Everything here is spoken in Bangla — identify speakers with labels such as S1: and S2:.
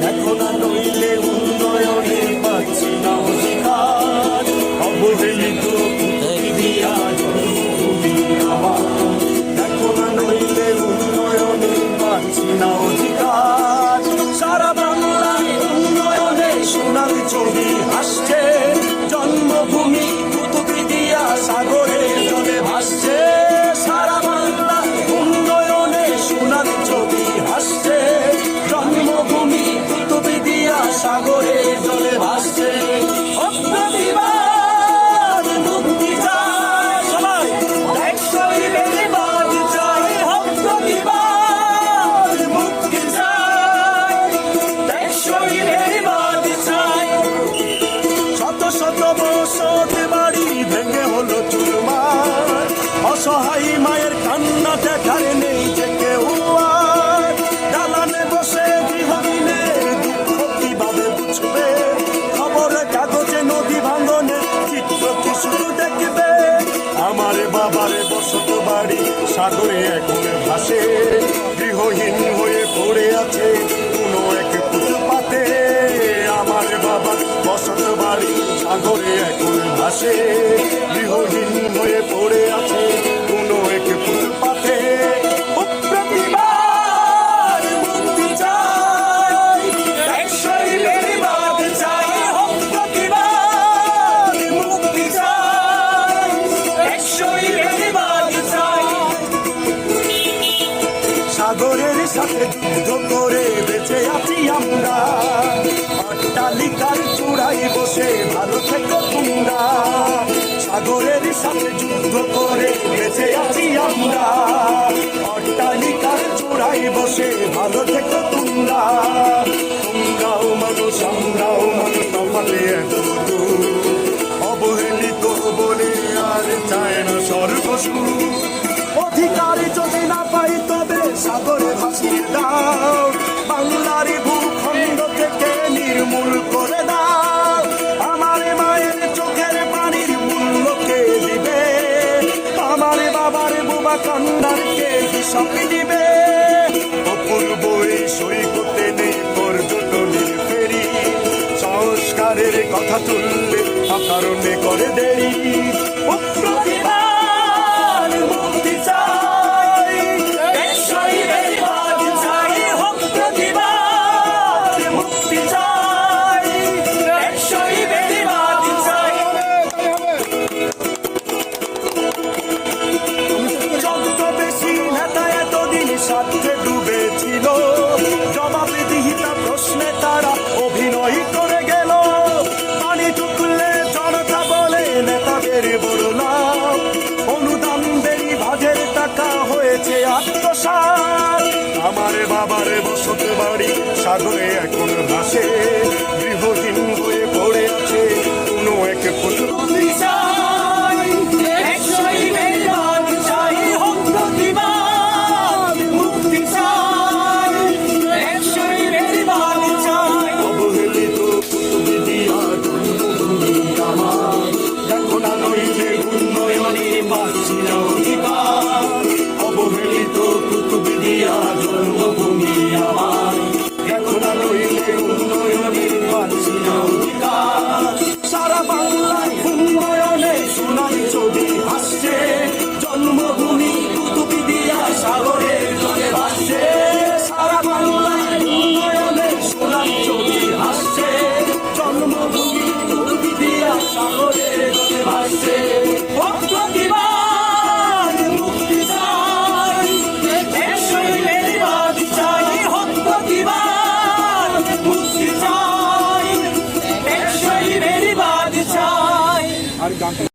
S1: দেখো অসহায় মায়ের কান্না দেখার নেই যে কেউ দালানে বসে গৃহহীনের দুঃখ কীভাবে বুঝবে? খবর, কাগজে, নদী ভাঙনে চিত্র কি শুধু দেখবে? আমার বাবার বসত বাড়ি সাগরে এখন ভাসে। গৃহহীন হয়ে পড়ে আছে কোনো এক ফুটপাতে। আমার বাবা বসত বাড়ি সাগরে এখন ভাসে। গৃহহীন হয়ে পড়ে আছে সাগরের সাথে যুদ্ধ করে বেঁচে আছি আমরা। অট্টালিকার চূড়াই বসে ভালো থেকো তোমরা সাগরের সাথে যুদ্ধ করে অবহেলিত বলে আর চায় না সর্বসুর অধিকার যদি না পাই তবে সাগরে ভাসিয়ে দাও। বাংলার ভূখণ্ড থেকে নির্মূল করে দাও। আমার মায়ের চোখের পানির মূল্য কে দিবে? আমার বাবার বুবা কান্নারকে হিসাব দিবে কথা তুললে কারণে করে দেরি বড় অনুদান দেরি ভাজের টাকা হয়েছে আত্মসাত। আমার বাবার বসত বাড়ি সাগরে এখন ভাসে। গৃহহীন হয়ে পড়ে আছে কোনো এক পুত্র Brasil. মুক্তি চাই একশোই বেড়িবাদ চাই